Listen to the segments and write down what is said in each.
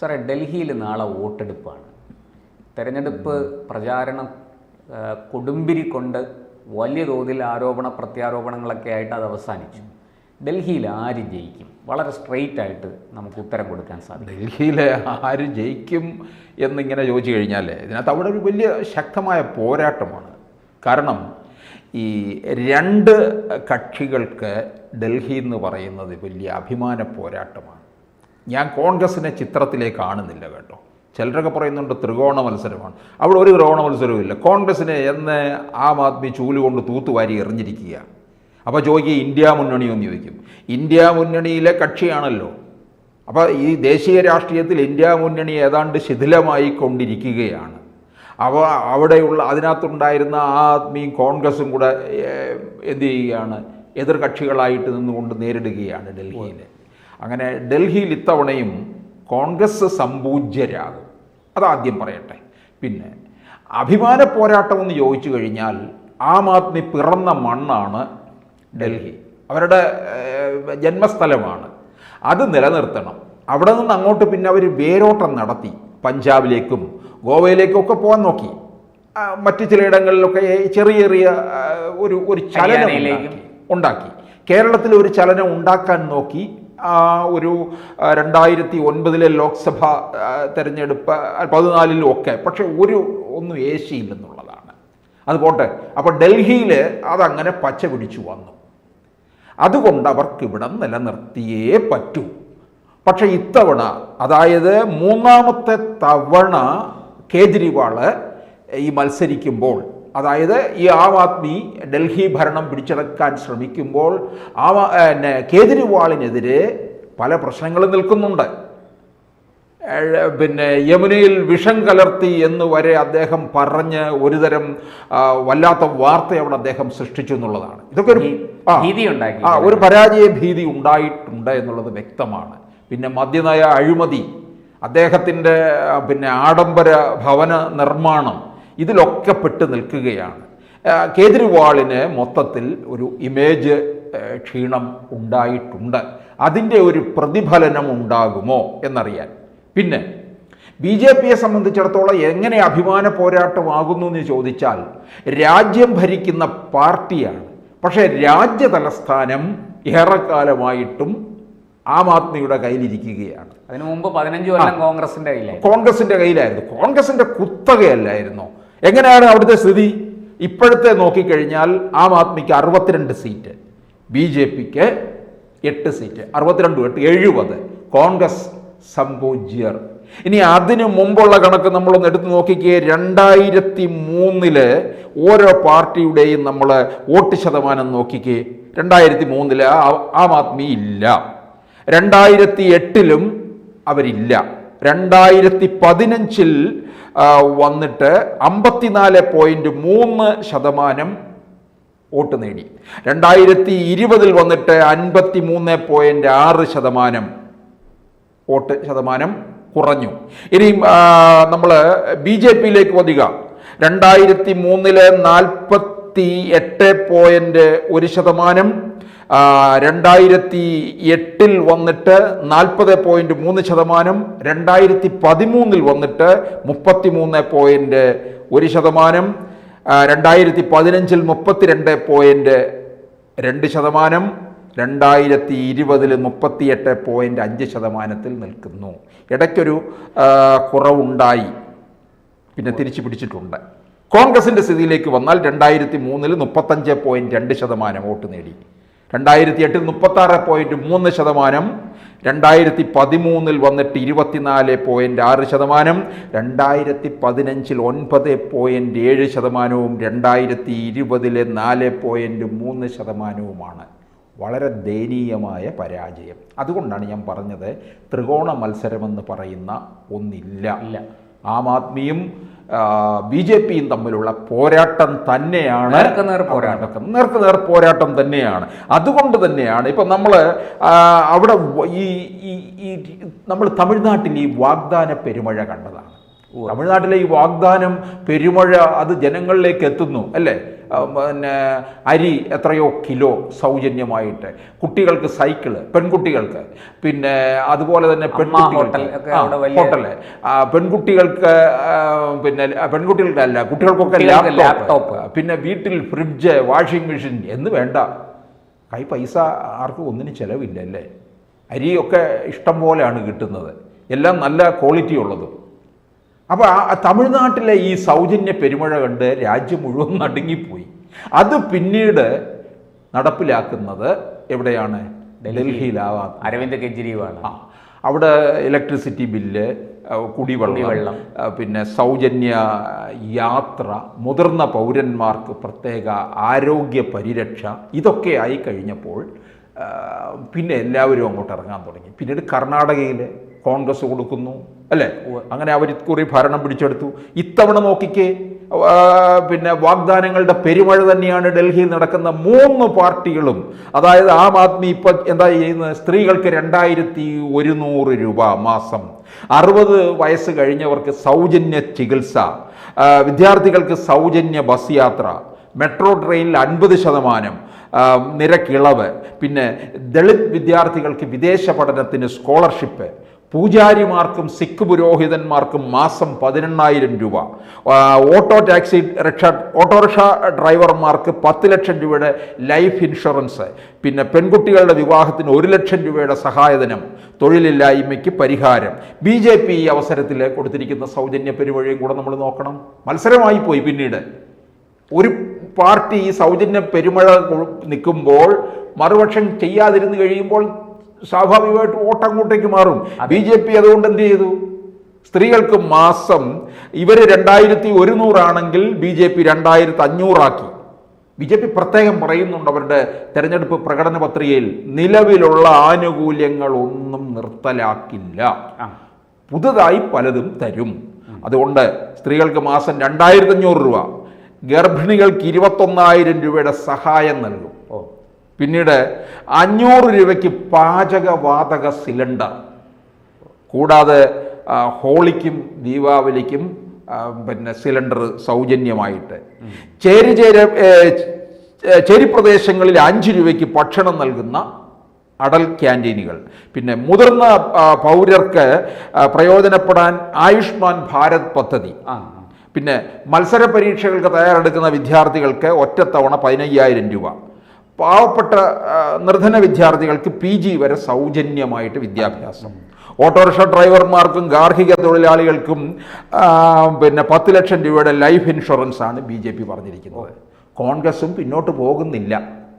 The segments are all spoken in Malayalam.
സാറേ ഡൽഹിയിൽ നാളെ വോട്ടെടുപ്പാണ്. തെരഞ്ഞെടുപ്പ് പ്രചാരണം കൊടുമ്പിരി കൊണ്ട് വലിയ തോതിൽ ആരോപണ പ്രത്യാരോപണങ്ങളൊക്കെ ആയിട്ട് അത് അവസാനിച്ചു. ഡൽഹിയിൽ ആര് ജയിക്കും? വളരെ സ്ട്രെയിറ്റ് ആയിട്ട് നമുക്ക് ഉത്തരം കൊടുക്കാൻ സാധിക്കും. ഡൽഹിയിൽ ആര് ജയിക്കും എന്നിങ്ങനെ ചോദിച്ചു കഴിഞ്ഞാൽ ഇതിനകത്ത് അവിടെ ഒരു വലിയ ശക്തമായ പോരാട്ടമാണ്. കാരണം ഈ രണ്ട് കക്ഷികൾക്ക് ഡൽഹി എന്ന് പറയുന്നത് വലിയ അഭിമാന പോരാട്ടമാണ്. ഞാൻ കോൺഗ്രസിനെ ചിത്രത്തിലേക്ക് കാണുന്നില്ല കേട്ടോ. ചിലരൊക്കെ പറയുന്നുണ്ട് ത്രികോണ മത്സരമാണ്. അവിടെ ഒരു ത്രികോണ മത്സരവും ഇല്ല. കോൺഗ്രസിനെ എന്ന് ആം ആദ്മി ചൂലുകൊണ്ട് തൂത്തുവാരി എറിഞ്ഞിരിക്കുക. അപ്പോൾ ചോദിക്കുക ഇന്ത്യ മുന്നണി എന്ന് ചോദിക്കും. ഇന്ത്യ മുന്നണിയിലെ കക്ഷിയാണല്ലോ. അപ്പോൾ ഈ ദേശീയ രാഷ്ട്രീയത്തിൽ ഇന്ത്യ മുന്നണി ഏതാണ്ട് ശിഥിലമായി കൊണ്ടിരിക്കുകയാണ് അവ അവിടെയുള്ള അതിനകത്തുണ്ടായിരുന്ന ആ ആദ്മിയും കോൺഗ്രസും കൂടെ എന്ത് ചെയ്യുകയാണ്? എതിർ കക്ഷികളായിട്ട് നിന്നുകൊണ്ട് നേരിടുകയാണ് ഡൽഹിയിൽ അങ്ങനെ ഡൽഹിയിൽ ഇത്തവണയും കോൺഗ്രസ് സമ്പൂജ്യരാകും. അതാദ്യം പറയട്ടെ. പിന്നെ അഭിമാന പോരാട്ടം എന്ന് ചോദിച്ചു കഴിഞ്ഞാൽ ആം ആദ്മി പിറന്ന മണ്ണാണ് ഡൽഹി. അവരുടെ ജന്മസ്ഥലമാണ്. അത് നിലനിർത്തണം. അവിടെ നിന്ന് അങ്ങോട്ട് പിന്നെ അവർ വേരോട്ടം നടത്തി. പഞ്ചാബിലേക്കും ഗോവയിലേക്കും ഒക്കെ പോകാൻ നോക്കി. മറ്റു ചിലയിടങ്ങളിലൊക്കെ ചെറിയ ചെറിയ ഒരു ഒരു ചലനം ഉണ്ടാക്കി. ഉണ്ടാക്കി. കേരളത്തിൽ ഒരു ചലനം ഉണ്ടാക്കാൻ നോക്കി. ഒരു ആ, രണ്ടായിരത്തി ഒൻപതിലെ ലോക്സഭ തെരഞ്ഞെടുപ്പ് പതിനാലിലും ഒക്കെ. പക്ഷെ ഒരു ഒന്നും ഏശിയില്ലെന്നുള്ളതാണ് അത് പോട്ടെ. അപ്പോൾ ഡൽഹിയിൽ അതങ്ങനെ പച്ച പിടിച്ചു വന്നു. അതുകൊണ്ട് അവർക്ക് ഇവിടം നിലനിർത്തിയേ പറ്റൂ. പക്ഷെ ഇത്തവണ അതായത് മൂന്നാമത്തെ തവണ കേജ്രിവാൾ ഈ മത്സരിക്കുമ്പോൾ അതായത് ഈ ആം ആദ്മി ഡൽഹി ഭരണം പിടിച്ചെടുക്കാൻ ശ്രമിക്കുമ്പോൾ ആം കേജ്രിവാളിനെതിരെ പല പ്രശ്നങ്ങളും നിൽക്കുന്നുണ്ട്. പിന്നെ യമുനയിൽ വിഷം കലർത്തി എന്ന് വരെ അദ്ദേഹം പറഞ്ഞ് ഒരുതരം വല്ലാത്ത വാർത്ത അവിടെ അദ്ദേഹം സൃഷ്ടിച്ചു എന്നുള്ളതാണ്. ഇതൊക്കെ ഒരു ഭീതി ഉണ്ടാക്കി. ആ ഒരു പരാജയ ഭീതി ഉണ്ടായിട്ടുണ്ട് എന്നുള്ളത് വ്യക്തമാണ്. പിന്നെ മദ്യനയ അഴിമതി അദ്ദേഹത്തിന്റെ പിന്നെ ആഡംബര ഭവന നിർമ്മാണം ഇതിലൊക്കെ പെട്ട് നിൽക്കുകയാണ്. കേജ്രിവാളിന് മൊത്തത്തിൽ ഒരു ഇമേജ് ക്ഷീണം ഉണ്ടായിട്ടുണ്ട്. അതിന്റെ ഒരു പ്രതിഫലനം ഉണ്ടാകുമോ എന്നറിയാൻ. പിന്നെ ബി ജെ പിയെ സംബന്ധിച്ചിടത്തോളം എങ്ങനെ അഭിമാന പോരാട്ടമാകുന്നു എന്ന് ചോദിച്ചാൽ രാജ്യം ഭരിക്കുന്ന പാർട്ടിയാണ്. പക്ഷേ രാജ്യ തലസ്ഥാനം ഏറെക്കാലമായിട്ടും ആം ആദ്മിയുടെ കയ്യിലിരിക്കുകയാണ്. അതിനു മുമ്പ് പതിനഞ്ച് കൊല്ലം കോൺഗ്രസിന്റെ കയ്യിലായിരുന്നു. കോൺഗ്രസിന്റെ കയ്യിലായിരുന്നു. കോൺഗ്രസിന്റെ കുത്തകയല്ലായിരുന്നോ. എങ്ങനെയാണ് അവിടുത്തെ സ്ഥിതി? ഇപ്പോഴത്തെ നോക്കിക്കഴിഞ്ഞാൽ ആം ആദ്മിക്ക് അറുപത്തിരണ്ട് സീറ്റ് ബി ജെ പിക്ക് എട്ട് സീറ്റ് അറുപത്തിരണ്ടും എട്ട് എഴുപത് കോൺഗ്രസ് സംഭൂജ്യർ ഇനി അതിനു മുമ്പുള്ള കണക്ക് നമ്മളൊന്ന് എടുത്ത് നോക്കിക്കേ രണ്ടായിരത്തി മൂന്നിൽ ഓരോ പാർട്ടിയുടെയും നമ്മൾ വോട്ട് ശതമാനം നോക്കിക്കേ രണ്ടായിരത്തി മൂന്നിൽ ആ- ആദ്മി ഇല്ല. രണ്ടായിരത്തി എട്ടിലും അവരില്ല. രണ്ടായിരത്തി പതിനഞ്ചിൽ വന്നിട്ട് അമ്പത്തിനാല് പോയിന്റ് മൂന്ന് ശതമാനം വോട്ട് നേടി. രണ്ടായിരത്തി ഇരുപതിൽ വന്നിട്ട് അൻപത്തി മൂന്ന് പോയിന്റ് ആറ് ശതമാനം വോട്ട് ശതമാനം കുറഞ്ഞു. ഇനിയും നമ്മൾ ബി ജെ പിയിലേക്ക് വരിക. രണ്ടായിരത്തി മൂന്നിലെ നാൽപ്പത്തി എട്ട് പോയിന്റ് ഒരു ശതമാനം രണ്ടായിരത്തി എട്ടിൽ വന്നിട്ട് നാൽപ്പത് പോയിന്റ് മൂന്ന് ശതമാനം രണ്ടായിരത്തി പതിമൂന്നിൽ വന്നിട്ട് മുപ്പത്തി മൂന്ന് പോയിന്റ് ഒരു ശതമാനം രണ്ടായിരത്തി പതിനഞ്ചിൽ മുപ്പത്തിരണ്ട് പോയിന്റ് രണ്ട് ശതമാനം രണ്ടായിരത്തി ഇരുപതിൽ മുപ്പത്തിയെട്ട് പോയിന്റ് അഞ്ച് ശതമാനത്തിൽ നിൽക്കുന്നു. ഇടയ്ക്കൊരു കുറവുണ്ടായി. പിന്നെ തിരിച്ചു പിടിച്ചിട്ടുണ്ട്. കോൺഗ്രസിന്റെ സ്ഥിതിയിലേക്ക് വന്നാൽ രണ്ടായിരത്തി മൂന്നിൽ മുപ്പത്തഞ്ച് പോയിന്റ് രണ്ട് ശതമാനം വോട്ട് നേടി. രണ്ടായിരത്തി എട്ടിൽ മുപ്പത്താറ് പോയിന്റ് മൂന്ന് ശതമാനം രണ്ടായിരത്തി പതിമൂന്നിൽ വന്നിട്ട് ഇരുപത്തിനാല് പോയിന്റ് ആറ് ശതമാനം രണ്ടായിരത്തി പതിനഞ്ചിൽ ഒൻപത് പോയിന്റ് ഏഴ് ശതമാനവും രണ്ടായിരത്തി ഇരുപതിലെ നാല് പോയിന്റ് മൂന്ന് ശതമാനവുമാണ്. വളരെ ദയനീയമായ പരാജയം. അതുകൊണ്ടാണ് ഞാൻ പറഞ്ഞത് ത്രികോണ മത്സരമെന്ന് പറയുന്ന ഒന്നില്ല. ആം ആദ്മിയും ബി ജെ പിയും തമ്മിലുള്ള പോരാട്ടം തന്നെയാണ് പോരാട്ടം. അവിടെ നേർ പോരാട്ടം തന്നെയാണ്. അതുകൊണ്ട് തന്നെയാണ് ഇപ്പം നമ്മൾ അവിടെ ഈ ഈ നമ്മൾ തമിഴ്നാട്ടിൽ ഈ വാഗ്ദാന പെരുമഴ കണ്ടതാണ്. തമിഴ്നാട്ടിലെ ഈ വാഗ്ദാനം പെരുമഴ അത് ജനങ്ങളിലേക്ക് എത്തുന്നു അല്ലേ? പിന്നെ അരി എത്രയോ കിലോ സൗജന്യമായിട്ട്. കുട്ടികൾക്ക് സൈക്കിൾ പെൺകുട്ടികൾക്ക്. പിന്നെ അതുപോലെ തന്നെ വലിയ- ഹോട്ടൽ. പെൺകുട്ടികൾക്ക് പിന്നെ പെൺകുട്ടികൾക്ക് പെൺകുട്ടികൾക്കല്ല കുട്ടികൾക്കൊക്കെ ലാപ്ടോപ്പ്. പിന്നെ വീട്ടിൽ ഫ്രിഡ്ജ് വാഷിംഗ് മെഷീൻ എന്ന് വേണ്ട. കൈ പൈസ ആർക്കും ഒന്നിനും ചിലവില്ല അല്ലേ അരിയൊക്കെ ഇഷ്ടം പോലെയാണ് കിട്ടുന്നത്. എല്ലാം നല്ല ക്വാളിറ്റി ഉള്ളതും. അപ്പോൾ ആ തമിഴ്നാട്ടിലെ ഈ സൗജന്യ പെരുമഴ കണ്ട് രാജ്യം മുഴുവൻ നടുങ്ങിപ്പോയി. അത് പിന്നീട് നടപ്പിലാക്കുന്നത് എവിടെയാണ്? ഡൽഹിയിലാവാം. അരവിന്ദ് കെജ്രിവാൾ. ആ അവിടെ ഇലക്ട്രിസിറ്റി ബില്ല് കുടിവെള്ളം. പിന്നെ സൗജന്യ യാത്ര മുതിർന്ന പൗരന്മാർക്ക് പ്രത്യേക ആരോഗ്യ പരിരക്ഷ ഇതൊക്കെ ആയി കഴിഞ്ഞപ്പോൾ പിന്നെ എല്ലാവരും അങ്ങോട്ട് ഇറങ്ങാൻ തുടങ്ങി. പിന്നീട് കർണാടകയിൽ കോൺഗ്രസ് കൊടുക്കുന്നു അല്ലേ? അങ്ങനെ അവർ കുറി ഭരണം പിടിച്ചെടുത്തു. ഇത്തവണ നോക്കിക്കേ പിന്നെ വാഗ്ദാനങ്ങളുടെ പെരുമഴ തന്നെയാണ് ഡൽഹിയിൽ നടക്കുന്ന മൂന്ന് പാർട്ടികളും. അതായത് ആം ആദ്മി ഇപ്പം എന്താ ചെയ്യുന്നത്? സ്ത്രീകൾക്ക് രണ്ടായിരത്തി ഒരുന്നൂറ് രൂപ മാസം. അറുപത് വയസ്സ് കഴിഞ്ഞവർക്ക് സൗജന്യ ചികിത്സ. വിദ്യാർത്ഥികൾക്ക് സൗജന്യ ബസ് യാത്ര. മെട്രോ ട്രെയിനിൽ അൻപത് ശതമാനം നിരക്കിളവ്. പിന്നെ ദളിത് വിദ്യാർത്ഥികൾക്ക് വിദേശ പഠനത്തിന് സ്കോളർഷിപ്പ്. പൂജാരിമാർക്കും സിഖ് പുരോഹിതന്മാർക്കും മാസം പതിനെണ്ണായിരം രൂപ. Auto taxi rickshaw auto rickshaw ഡ്രൈവർമാർക്ക് പത്ത് ലക്ഷം രൂപയുടെ ലൈഫ് ഇൻഷുറൻസ്. പിന്നെ പെൺകുട്ടികളുടെ വിവാഹത്തിന് ഒരു ലക്ഷം രൂപയുടെ സഹായധനം തൊഴിലില്ലായ്മയ്ക്ക് പരിഹാരം. ബി ജെ പി ഈ അവസരത്തിൽ കൊടുത്തിരിക്കുന്ന സൗജന്യ പെരുവഴിയും കൂടെ നമ്മൾ നോക്കണം. മത്സരമായി പോയി പിന്നീട്. ഒരു പാർട്ടി ഈ സൗജന്യ പെരുമഴ നിൽക്കുമ്പോൾ മറുപക്ഷം ചെയ്യാതിരുന്ന് കഴിയുമ്പോൾ സ്വാഭാവികമായിട്ട് വോട്ടങ്ങോട്ടേക്ക് മാറും. ബി ജെ പി അതുകൊണ്ട് എന്ത് ചെയ്തു? സ്ത്രീകൾക്ക് മാസം ഇവർ രണ്ടായിരത്തി ഒരുന്നൂറാണെങ്കിൽ ബി ജെ പി രണ്ടായിരത്തി അഞ്ഞൂറാക്കി ബി ജെ പി പ്രത്യേകം പറയുന്നുണ്ട് അവരുടെ തെരഞ്ഞെടുപ്പ് പ്രകടന പത്രികയിൽ നിലവിലുള്ള ആനുകൂല്യങ്ങൾ ഒന്നും നിർത്തലാക്കില്ല പുതുതായി പലതും തരും. അതുകൊണ്ട് സ്ത്രീകൾക്ക് മാസം രണ്ടായിരത്തി അഞ്ഞൂറ് രൂപ. ഗർഭിണികൾക്ക് ഇരുപത്തൊന്നായിരം രൂപയുടെ സഹായം നൽകും. പിന്നീട് അഞ്ഞൂറ് രൂപയ്ക്ക് പാചകവാതക സിലിണ്ടർ. കൂടാതെ ഹോളിക്കും ദീപാവലിക്കും പിന്നെ സിലിണ്ടർ സൗജന്യമായിട്ട്. ചേരി ചേര ചേരി പ്രദേശങ്ങളിൽ അഞ്ച് രൂപയ്ക്ക് ഭക്ഷണം നൽകുന്ന അടൽ ക്യാന്റീനുകൾ. പിന്നെ മുതിർന്ന പൗരർക്ക് പ്രയോജനപ്പെടാൻ ആയുഷ്മാൻ ഭാരത് പദ്ധതി. പിന്നെ മത്സര പരീക്ഷകൾക്ക് തയ്യാറെടുക്കുന്ന വിദ്യാർത്ഥികൾക്ക് ഒറ്റത്തവണ പതിനയ്യായിരം രൂപ. പാവപ്പെട്ട നിർധന വിദ്യാർത്ഥികൾക്ക് പി ജി വരെ സൗജന്യമായിട്ട് വിദ്യാഭ്യാസം. ഓട്ടോറിക്ഷ ഡ്രൈവർമാർക്കും ഗാർഹിക തൊഴിലാളികൾക്കും പിന്നെ പത്ത് ലക്ഷം രൂപയുടെ ലൈഫ് ഇൻഷുറൻസ് ആണ് ബി ജെ പി പറഞ്ഞിരിക്കുന്നത്. കോൺഗ്രസും പിന്നോട്ട് പോകുന്നില്ല.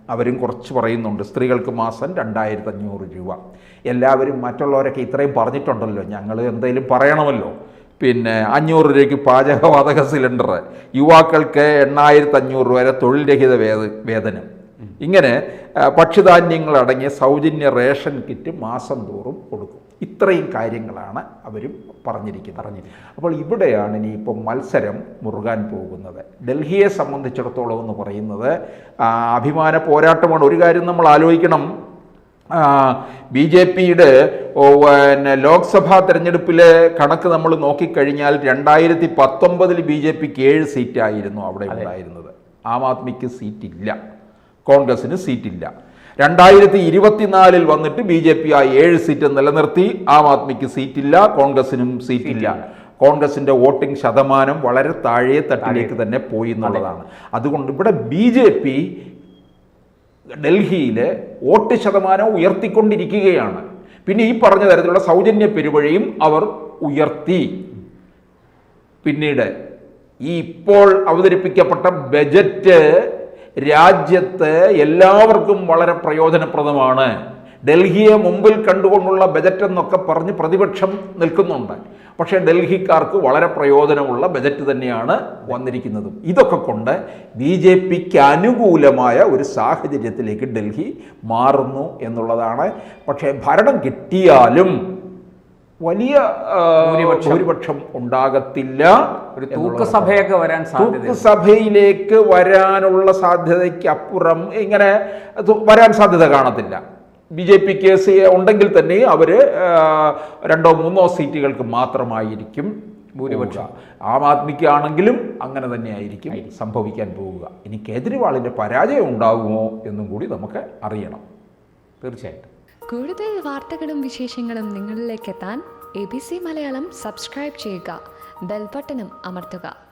അവരും കുറച്ച് പറയുന്നുണ്ട്. സ്ത്രീകൾക്ക് മാസം രണ്ടായിരത്തി അഞ്ഞൂറ് രൂപ. എല്ലാവരും മറ്റുള്ളവരൊക്കെ ഇത്രയും പറഞ്ഞിട്ടുണ്ടല്ലോ. ഞങ്ങൾ എന്തെങ്കിലും പറയണമല്ലോ. പിന്നെ അഞ്ഞൂറ് രൂപയ്ക്ക് പാചകവാതക സിലിണ്ടർ. യുവാക്കൾക്ക് എണ്ണായിരത്തി അഞ്ഞൂറ് രൂപ വരെ തൊഴിൽ രഹിത വേത വേതനം. ഇങ്ങനെ ഭക്ഷ്യധാന്യങ്ങൾ അടങ്ങിയ സൗജന്യ റേഷൻ കിറ്റ് മാസം തോറും കൊടുക്കും. ഇത്രയും കാര്യങ്ങളാണ് അവരും പറഞ്ഞിരിക്കുന്നത്. പറഞ്ഞു അപ്പോൾ ഇവിടെയാണ് ഇനി ഇപ്പം മത്സരം മുറുകാൻ പോകുന്നത്. ഡൽഹിയെ സംബന്ധിച്ചിടത്തോളം എന്ന് പറയുന്നത് അഭിമാന പോരാട്ടമാണ്. ഒരു കാര്യം നമ്മൾ ആലോചിക്കണം. ബി ജെ പിയുടെ പിന്നെ ലോക്സഭാ തെരഞ്ഞെടുപ്പിലെ കണക്ക് നമ്മൾ നോക്കിക്കഴിഞ്ഞാൽ രണ്ടായിരത്തി പത്തൊമ്പതിൽ ബി ജെ പിക്ക് ഏഴ് സീറ്റായിരുന്നു അവിടെ ഉണ്ടായിരുന്നത്. ആം ആദ്മിക്ക് സീറ്റില്ല. കോൺഗ്രസിന് സീറ്റില്ല. രണ്ടായിരത്തി ഇരുപത്തിനാലിൽ വന്നിട്ട് ബി ജെ പി ആ ഏഴ് സീറ്റ് നിലനിർത്തി. ആം ആദ്മിക്ക് സീറ്റില്ല കോൺഗ്രസിനും സീറ്റില്ല. കോൺഗ്രസിന്റെ വോട്ടിംഗ് ശതമാനം വളരെ താഴെ തട്ടിലേക്ക് തന്നെ പോയി എന്നുള്ളതാണ്. അതുകൊണ്ട് ഇവിടെ ബി ജെ പി ഡൽഹിയിൽ വോട്ട് ശതമാനം ഉയർത്തിക്കൊണ്ടിരിക്കുകയാണ്. പിന്നെ ഈ പറഞ്ഞ തരത്തിലുള്ള സൗജന്യ പെരുവഴിയും അവർ ഉയർത്തി. പിന്നീട് ഈ ഇപ്പോൾ അവതരിപ്പിക്കപ്പെട്ട ബജറ്റ് രാജ്യത്ത് എല്ലാവർക്കും വളരെ പ്രയോജനപ്രദമാണ്. ഡൽഹിയെ മുമ്പിൽ കണ്ടുകൊണ്ടുള്ള ബജറ്റ് എന്നൊക്കെ പറഞ്ഞ് പ്രതിപക്ഷം നിൽക്കുന്നുണ്ട്. പക്ഷേ ഡൽഹിക്കാർക്ക് വളരെ പ്രയോജനമുള്ള ബജറ്റ് തന്നെയാണ് വന്നിരിക്കുന്നതും. ഇതൊക്കെ കൊണ്ട് ബി ജെ പിക്ക് അനുകൂലമായ ഒരു സാഹചര്യത്തിലേക്ക് ഡൽഹി മാറുന്നു എന്നുള്ളതാണ്. പക്ഷേ ഭരണം കിട്ടിയാലും വലിയ ഭൂരിപക്ഷം. ഉണ്ടാകത്തില്ല ഒരു. തൂക്കുസഭയൊക്കെ വരാൻ തൂക്കുസഭയിലേക്ക് വരാനുള്ള സാധ്യതയ്ക്ക് അപ്പുറം ഇങ്ങനെ വരാൻ സാധ്യത കാണത്തില്ല. ബി ജെ പി കേസ് ഉണ്ടെങ്കിൽ തന്നെ അവർ രണ്ടോ മൂന്നോ സീറ്റുകൾക്ക് മാത്രമായിരിക്കും ഭൂരിപക്ഷം. ആം ആദ്മിക്ക് ആണെങ്കിലും അങ്ങനെ തന്നെയായിരിക്കും സംഭവിക്കാൻ പോവുക. ഇനി കേജ്രിവാളിന്റെ പരാജയം ഉണ്ടാകുമോ എന്നും കൂടി നമുക്ക് അറിയണം. തീർച്ചയായിട്ടും. കൂടുതൽ വാർത്തകളും വിശേഷങ്ങളും നിങ്ങളിലേക്ക് എത്താൻ A B C Malayalam subscribe ചെയ്യുക. ബെൽബട്ടനും അമർത്തുക.